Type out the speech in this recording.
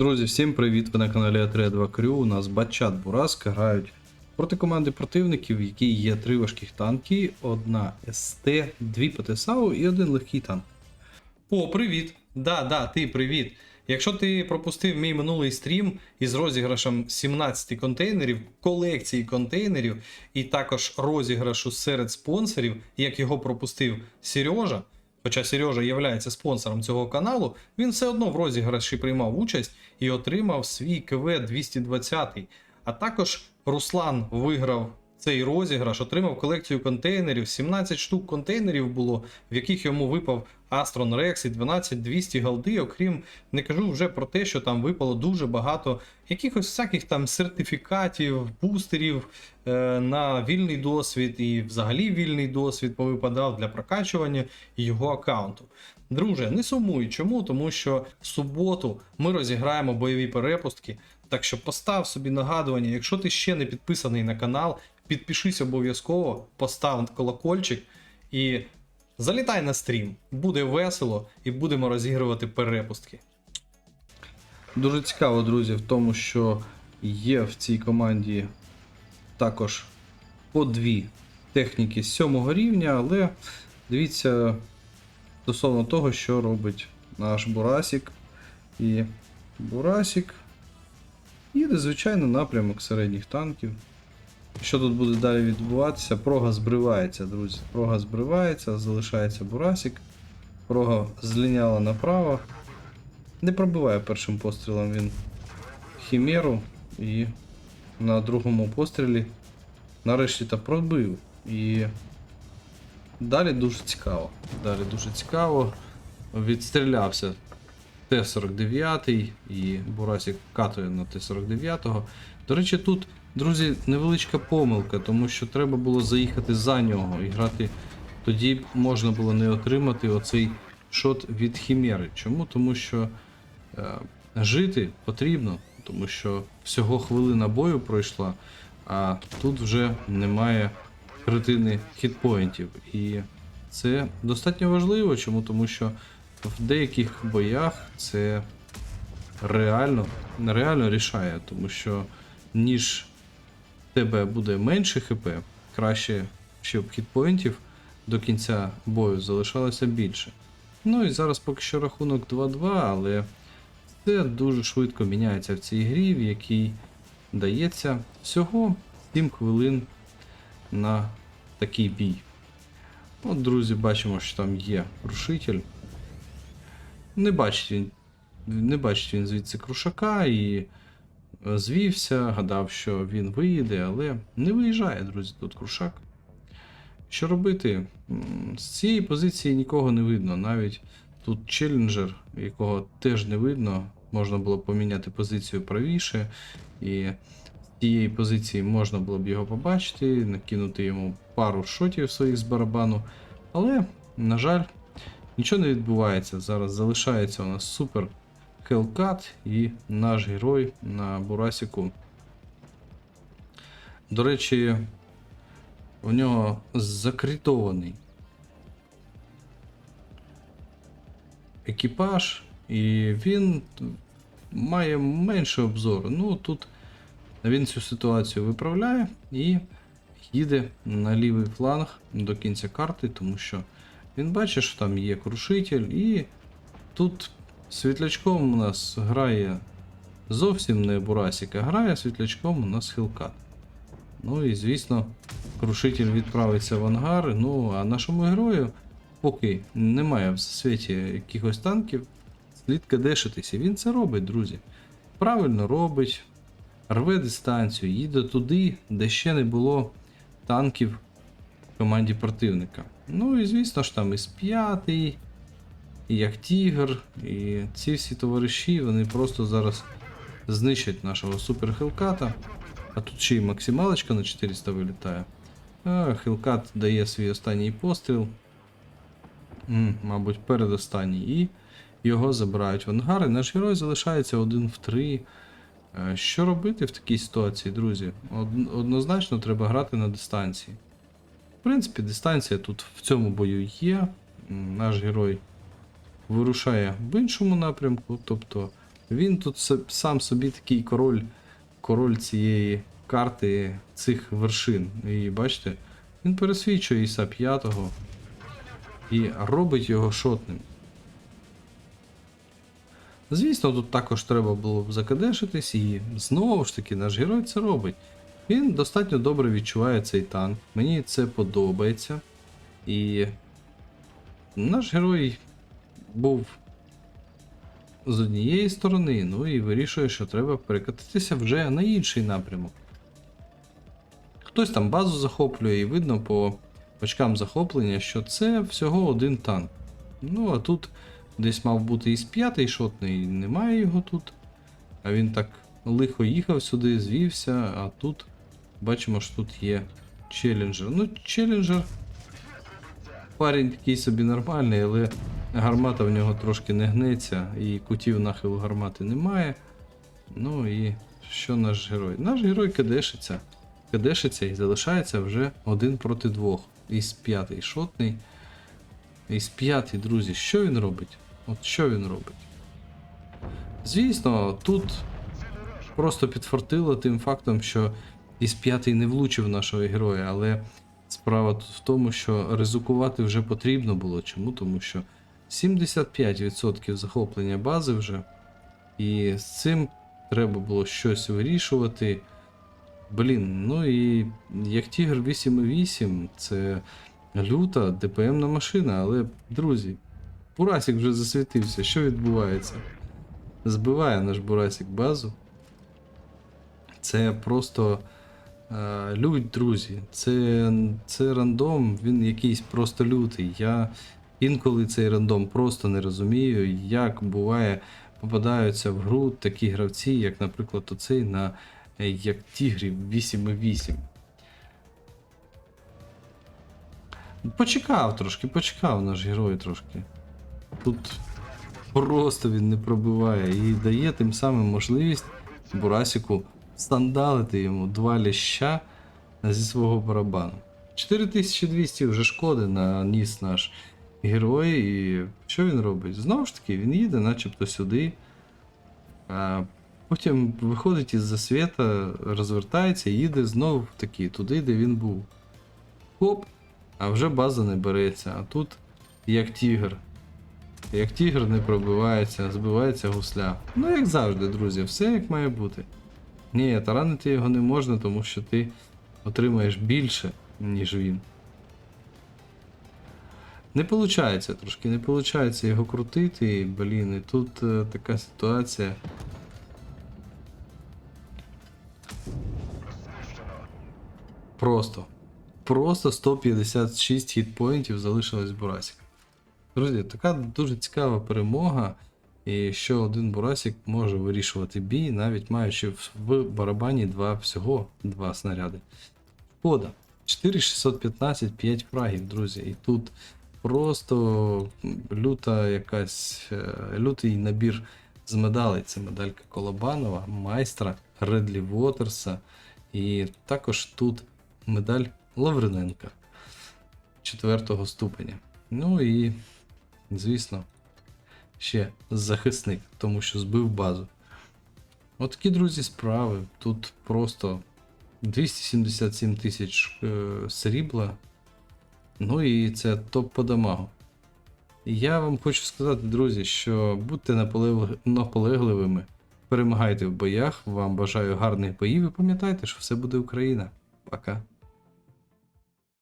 Друзі, всім привіт! Ви на каналі А32 Крю. У нас Батчат Бураска грають проти команди противників, в якій є три важких танки, одна СТ, дві ПТСАУ і один легкий танк. О, привіт! Да, да, ти привіт. Якщо ти пропустив мій минулий стрім із розіграшем 17 контейнерів, колекції контейнерів, і також розіграшу серед спонсорів, як його пропустив Сережа, хоча Сережа є спонсором цього каналу, він все одно в розіграші приймав участь і отримав свій КВ 220. А також Руслан виграв цей розіграш, отримав колекцію контейнерів. 17 штук контейнерів було, в яких йому випав Astron Rex і 12200 голди. Окрім не кажу вже про те, що там випало дуже багато якихось всяких там сертифікатів, бустерів е, на вільний досвід і взагалі вільний досвід повипадав для прокачування його аккаунту. Друже, не сумуй. Чому? Тому що в суботу ми розіграємо бойові перепустки. Так що постав собі нагадування, якщо ти ще не підписаний на канал, підпишись обов'язково, постав колокольчик і залітай на стрім. Буде весело і будемо розігрувати перепустки. Дуже цікаво, друзі, в тому, що є в цій команді також по дві техніки сьомого рівня, але дивіться стосовно того, що робить наш Бурасік. І Бурасік їде, звичайно, напрямок середніх танків. Що тут буде далі відбуватися? Прога збривається, друзі. Прога збривається, залишається Бурасік. Прога зліняла направо. Не пробиває першим пострілом він Хімеру і на другому пострілі нарешті та пробив. І далі дуже цікаво. Далі дуже цікаво. Відстрілявся Т-49 і Бурасік катує на Т-49. До речі, тут, друзі, невеличка помилка, тому що треба було заїхати за нього і грати. Тоді можна було не отримати оцей шот від Хімери. Чому? Тому що е, жити потрібно, тому що всього хвилина бою пройшла, а тут вже немає третини хітпоінтів. І це достатньо важливо, чому? Тому що в деяких боях це реально, реально рішає, тому що ніж тебе буде менше хп, краще, щоб хітпоінтів до кінця бою залишалося більше. Ну і зараз поки що рахунок 2-2, але це дуже швидко міняється в цій грі, в якій дається всього 7 хвилин на такий бій. От, друзі, бачимо, що там є рушитель. Не бачить він, не бачить він звідси крушака і звівся, гадав, що він виїде, але не виїжджає, друзі, тут крушак. Що робити? З цієї позиції нікого не видно. Навіть тут челленджер, якого теж не видно, можна було поміняти позицію правіше, і з цієї позиції можна було б його побачити, накинути йому пару шотів своїх з барабану. Але, на жаль, нічого не відбувається. Зараз залишається у нас супер Hellcat і наш герой на Бурасіку. До речі, у нього закритований екіпаж, і він має менше обзору. Ну, тут він цю ситуацію виправляє і їде на лівий фланг до кінця карти, тому що він бачить, що там є крушитель, і тут світлячком у нас грає зовсім не Бурасік, а грає світлячком у нас Хілкат. Ну і звісно, крушитель відправиться в ангар. Ну а нашому герою, поки немає в світі якихось танків, слід кадешитися. Він це робить, друзі. Правильно робить, рве дистанцію, їде туди, де ще не було танків в команді противника. Ну і звісно ж там і С5, і як Тігр, і ці всі товариші, вони просто зараз знищать нашого супер Хелката. А тут ще й максималочка на 400 вилітає. А, Хелкат дає свій останній постріл. М, мабуть, передостанній. І його забирають в ангар. І наш герой залишається один в три. Е, Що робити в такій ситуації, друзі? Однозначно треба грати на дистанції. В принципі, дистанція тут в цьому бою є. Наш герой вирушає в іншому напрямку, тобто Він тут сам собі такий король, король цієї карти цих вершин. І бачите, він пересвічує Іса 5 і робить його шотним. Звісно, тут також треба було б закадешитись, і знову ж таки наш герой це робить. Він достатньо добре відчуває цей танк. Мені це подобається. І наш герой був з однієї сторони, ну і вирішує, що треба перекатитися вже на інший напрямок. Хтось там базу захоплює, і видно по очкам захоплення, що це всього один танк. Ну, а тут десь мав бути із п'ятий шотний, немає його тут. А він так лихо їхав сюди, звівся, а тут бачимо, що тут є челленджер. Ну, челленджер. Парень такий собі нормальний, але гармата в нього трошки не гнеться, і кутів нахилу гармати немає. Ну і що наш герой? Наш герой кадешиться. Кадешиться і залишається вже один проти двох. Із п'ятий шотний. Із п'ятий, друзі, що він робить? От що він робить? Звісно, тут просто підфартило тим фактом, що із п'ятий не влучив нашого героя, але справа тут в тому, що ризикувати вже потрібно було. Чому? Тому що 75% захоплення бази вже. І з цим треба було щось вирішувати. Блін, ну і як Тігр 8.8, це люта ДПМна машина, але, друзі, Бурасик вже засвітився. Що відбувається? Збиває наш Бурасик базу. Це просто е, лють, друзі. Це, це рандом, він якийсь просто лютий. Я інколи цей рандом просто не розумію, як буває, попадаються в гру такі гравці, як, наприклад, оцей на е, як Тігрів 8.8. Почекав трошки, почекав наш герой трошки. Тут просто він не пробиває і дає тим самим можливість Бурасіку стандалити йому два ліща зі свого барабану. 4200 вже шкоди наніс наш герой, і що він робить? Знову ж таки, він їде начебто сюди. А потім виходить із засвіта, розвертається і їде знову таки туди, де він був. Хоп! А вже база не береться. А тут як тігр. Як тігр не пробивається, збивається гусля. Ну, як завжди, друзі, все як має бути. Ні, таранити його не можна, тому що ти отримаєш більше, ніж він. Не виходить, трошки не виходить його крутити, блін, і тут е, така ситуація. Просто. Просто 156 хітпоінтів залишилось Бурасик. Друзі, така дуже цікава перемога. І що один Бурасик може вирішувати бій, навіть маючи в- барабані два всього два снаряди. Шкода. 4615, 5 фрагів, друзі. І тут просто люта якась, е, лютий набір з медалей. Це медалька Колобанова, майстра, Редлі Вотерса. І також тут медаль Лавриненка четвертого ступеня. Ну і, звісно, ще захисник, тому що збив базу. От такі, друзі, справи. Тут просто 277 тисяч е, срібла. Ну і це топ по дамагу. Я вам хочу сказати, друзі, що будьте наполегливими, перемагайте в боях. Вам бажаю гарних боїв і пам'ятайте, що все буде Україна. Пока.